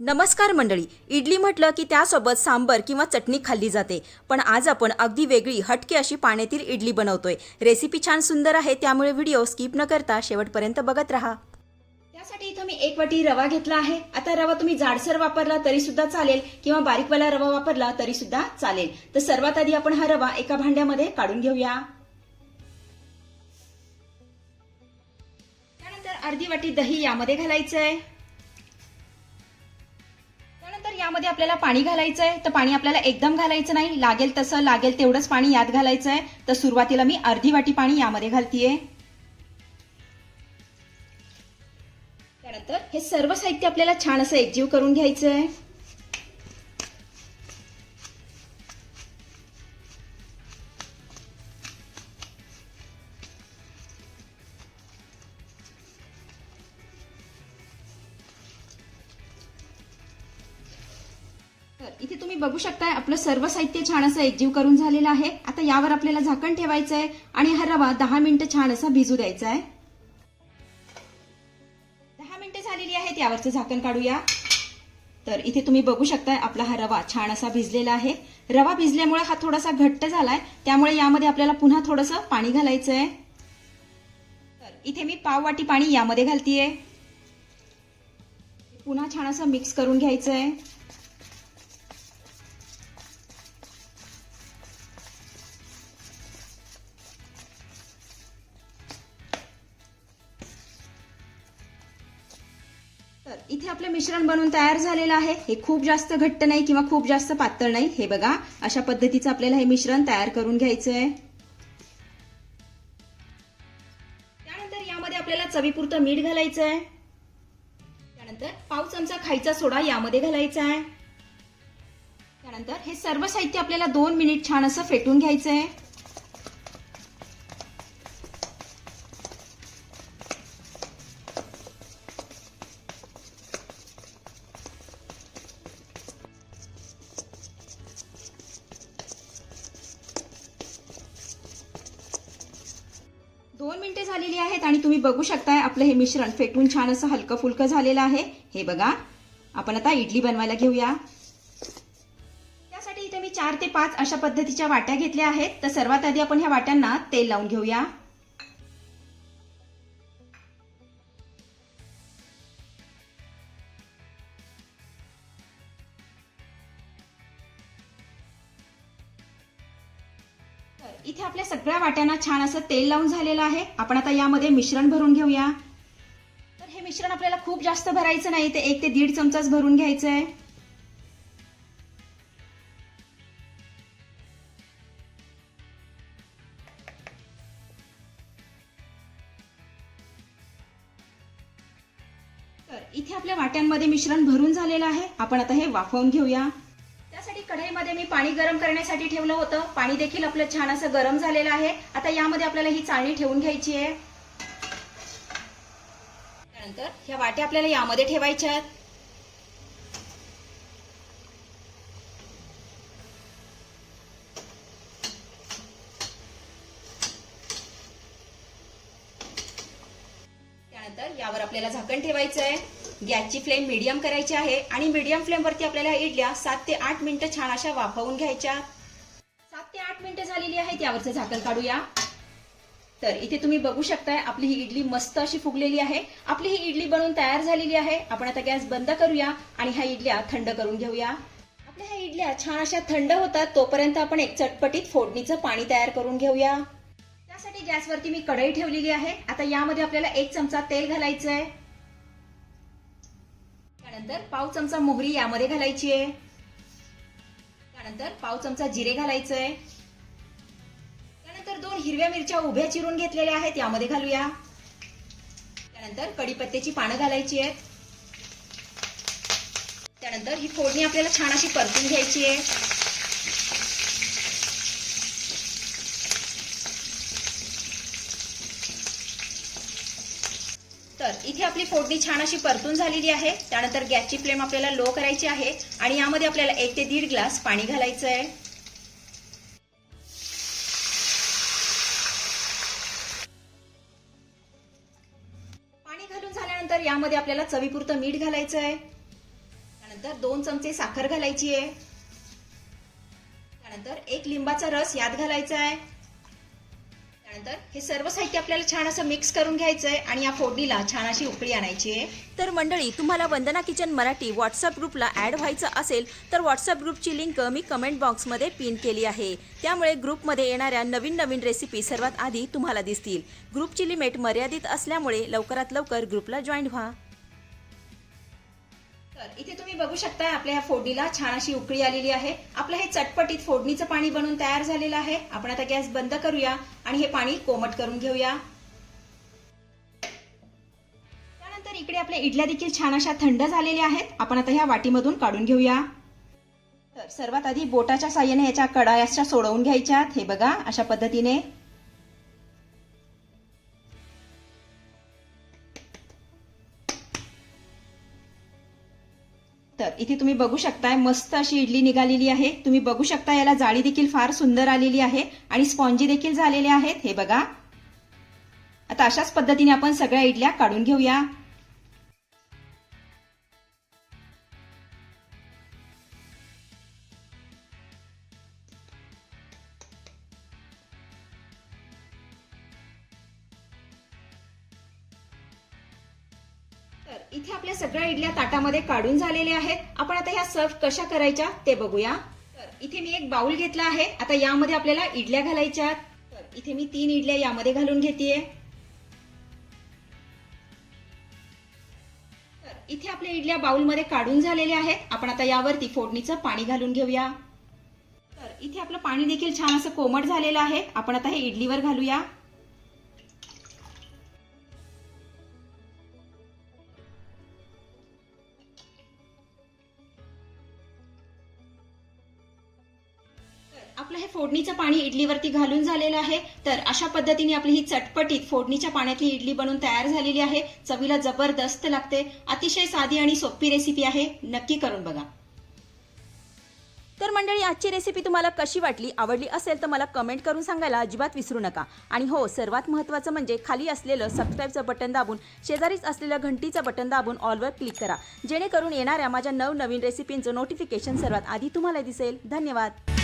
नमस्कार मंडळी. इडली म्हटलं की त्यासोबत सांबर किंवा चटणी खाल्ली जाते. पण आज आपण अगदी वेगळी हटके अशी पाण्यातील इडली बनवतोय. रेसिपी छान सुंदर आहे त्यामुळे व्हिडिओ स्किप न करता शेवटपर्यंत बघत राहा. त्यासाठी इथं मी एक वाटी रवा घेतला आहे. आता रवा तुम्ही जाडसर वापरला तरी सुद्धा चालेल किंवा बारीकवाला रवा वापरला तरी सुद्धा चालेल. तर सर्वात आधी आपण हा रवा एका भांड्यामध्ये काढून घेऊया. त्यानंतर अर्धी वाटी दही यामध्ये घालायचं आहे यामध्ये आपल्याला पाणी घालायचं आहे तर पाणी आपल्याला एकदम घालायचं नाही. लागेल तसं लागेल तेवढंच पाणी यात घालायचं आहे तर सुरुवातीला मी अर्धी वाटी पाणी यामध्ये घालतीये. त्यानंतर हे सर्व साहित्य आपल्याला छान असं एकजीव करून घ्यायचं आहे इथे तुम्ही बघू शकताय आपलं सर्व साहित्य छान असं एकजीव करून झालेलं आहे. आता यावर आपल्याला झाकण ठेवायचं आहे आणि हा रवा दहा मिनिटं छान असा भिजू द्यायचा आहे. दहा मिनिटं झालेली आहेत यावरचं झाकण काढूया. तर इथे तुम्ही बघू शकताय आपला हा रवा छान असा भिजलेला आहे. रवा भिजल्यामुळे हा थोडासा घट्ट झालाय त्यामुळे यामध्ये आपल्याला पुन्हा थोडंसं पाणी घालायचं आहे तर इथे मी पाव वाटी पाणी यामध्ये घालतीये. पुन्हा छान असं मिक्स करून घ्यायचं आहे इथे आपलं मिश्रण बनवून तयार झालेलं आहे. हे खूप जास्त घट्ट नाही किंवा खूप जास्त पातळ नाही. हे बघा अशा पद्धतीचं आपल्याला हे मिश्रण तयार करून घ्यायचं आहे त्यानंतर यामध्ये आपल्याला चवीपुरतं मीठ घालायचं आहे त्यानंतर पाव चमचा खायचा सोडा यामध्ये घालायचा आहे त्यानंतर हे सर्व साहित्य आपल्याला दोन मिनिट छान असं फेटून घ्यायचं आहे मिनिटे झालेली आहेत आणि तुम्ही बघू शकताय आपलं हे मिश्रण फेटून छान असं हलकं फुलकं झालेलं आहे. हे बघा आपण आता इडली बनवायला घेऊया. त्यासाठी इथे मी चार ते पाच अशा पद्धतीच्या वाट्या घेतल्या आहेत. तर सर्वात आधी आपण ह्या वाट्यांना तेल लावून घेऊया. इथे आपल्या सगळ्या वाट्यांना छान असं तेल लावून झालेलं आहे. आपण आता यामध्ये मिश्रण भरून घेऊया. तर हे मिश्रण आपल्याला खूप जास्त भरायचं नाही ते एक ते दीड चमचाच भरून घ्यायचं आहे तर इथे आपल्या वाट्यांमध्ये मिश्रण भरून झालेलं आहे. आपण आता हे वाफवून घेऊया. कढईमध्ये मी पाणी गरम करण्यासाठी ठेवलं होतं. पाणी देखील आपलं छान असं गरम झालेलं आहे. आता यामध्ये आपल्याला ही चाळणी ठेवून घ्यायची आहे. त्यानंतर ह्या वाट्या आपल्याला यामध्ये ठेवायच्या आहेत. त्यानंतर यावर आपल्याला झाकण ठेवायचं आहे. गॅसची फ्लेम मीडियम करायची आहे आणि मीडियम फ्लेमवरती आपल्याला इडल्या सात ते आठ मिनिटं छान अशा वाफवून घ्यायच्या. सात ते आठ मिनिटं झालेली आहेत त्यावरचं झाकण काढूया. तर इथे तुम्ही बघू शकताय आपली ही इडली मस्त अशी फुगलेली आहे. आपली ही इडली बनवून तयार झालेली आहे. आपण आता गॅस बंद करूया आणि ह्या इडल्या थंड करून घेऊया. आपल्या ह्या इडल्या छान अशा थंड होतात तोपर्यंत आपण एक चटपटीत फोडणीचं पाणी तयार करून घेऊया. त्यासाठी गॅसवरती मी कढई ठेवलेली आहे. आता यामध्ये आपल्याला एक चमचा तेल घालायचं आहे त्यानंतर पाव चमचा मोहरी यामध्ये घालायची आहे. त्यानंतर पाव चमचा जिरे घालायचं आहे त्यानंतर दोन हिरव्या मिरच्या उभ्या चिरून घेतलेल्या आहेत यामध्ये घालूया. त्यानंतर कडीपत्त्याची पानं घालायची आहेत. त्यानंतर ही फोडणी आपल्याला छान अशी परतून घ्यायची आहे. तर इथे आपली फोडणी छान अशी परतून झालेली आहे. त्यानंतर गॅसची फ्लेम आपल्याला लो करायची आहे आणि यामध्ये आपल्याला एक ते दीड ग्लास पाणी घालायचं आहे पाणी घालून झाल्यानंतर यामध्ये आपल्याला चवीपुरतं मीठ घालायचं आहे त्यानंतर दोन चमचे साखर घालायची आहे. त्यानंतर एक लिंबाचा रस यात घालायचा आहे त्यानंतर हे सर्व साहित्य आपल्याला छान असं मिक्स करून घ्यायचं आहे आणि या फोडणीला छान अशी उकळी आणायची आहे. तर मंडळी तुम्हाला वंदना किचन मराठी व्हॉट्सअप ग्रुपला ॲड व्हायचं असेल तर व्हॉट्सअप ग्रुपची लिंक मी कमेंट बॉक्समध्ये पिन केली आहे. त्यामुळे ग्रुपमध्ये येणाऱ्या नवीन नवीन रेसिपी सर्वात आधी तुम्हाला दिसतील. ग्रुपची लिमिट मर्यादित असल्यामुळे लवकरात लवकर ग्रुपला जॉईन व्हा. तर इथे तुम्ही बघू शकता आपल्या ह्या फोडणीला छान अशी उकळी आलेली आहे. आपलं हे चटपटीत फोडणीचं पाणी बनवून तयार झालेलं आहे. आपण आता गॅस बंद करूया आणि हे पाणी कोमट करून घेऊया. त्यानंतर इकडे आपल्या इडल्या देखील छान अशा थंड झालेल्या आहेत. आपण आता ह्या वाटीमधून काढून घेऊया. तर सर्वात आधी बोटाच्या साह्याने याच्या कडा सोडवून घ्यायच्यात. हे बघा अशा पद्धतीने. इथे तुम्ही बघू शकताय मस्त अशी इडली निघालेली आहे. तुम्ही बघू शकता याला जाळी देखील फार सुंदर आलेली आहे आणि स्पॉन्जी देखील झालेले आहेत. हे बघा. आता अशाच पद्धतीने आपण सगळ्या इडल्या काढून घेऊया. इथे आपल्या सगळ्या इडल्या ताटामध्ये काढून झालेल्या आहेत. आपण आता ह्या सर्व कशा करायच्या ते बघूया. तर इथे मी एक बाउल घेतला आहे. आता यामध्ये आपल्याला इडल्या घालायच्या तर इथे मी तीन इडल्या यामध्ये घालून घेतेय. तर इथे आपल्या इडल्या बाउलमध्ये काढून झालेल्या आहेत. आपण आता यावरती फोडणीचं पाणी घालून घेऊया. तर इथे आपलं पाणी देखील छान असं कोमट झालेलं आहे. आपण आता हे इडलीवर घालूया. आपलं हे फोडणीचं पाणी इडलीवरती घालून झालेलं आहे. तर अशा पद्धतीने आपली ही चटपटीत फोडणीच्या पाण्यातली इडली बनवून तयार झालेली आहे. चवीला जबरदस्त लागते. अतिशय साधी आणि सोपी रेसिपी आहे. नक्की करून बघा. तर मंडळी आजची रेसिपी तुम्हाला कशी वाटली आवडली असेल तर मला कमेंट करून सांगायला अजिबात विसरू नका. आणि हो सर्वात महत्त्वाचं म्हणजे खाली असलेलं सबस्क्राईबचं बटन दाबून शेजारीच असलेलं घंटीचं बटन दाबून ऑलवर क्लिक करा. जेणेकरून येणाऱ्या माझ्या नवनवीन रेसिपींचं नोटिफिकेशन सर्वात आधी तुम्हाला दिसेल. धन्यवाद.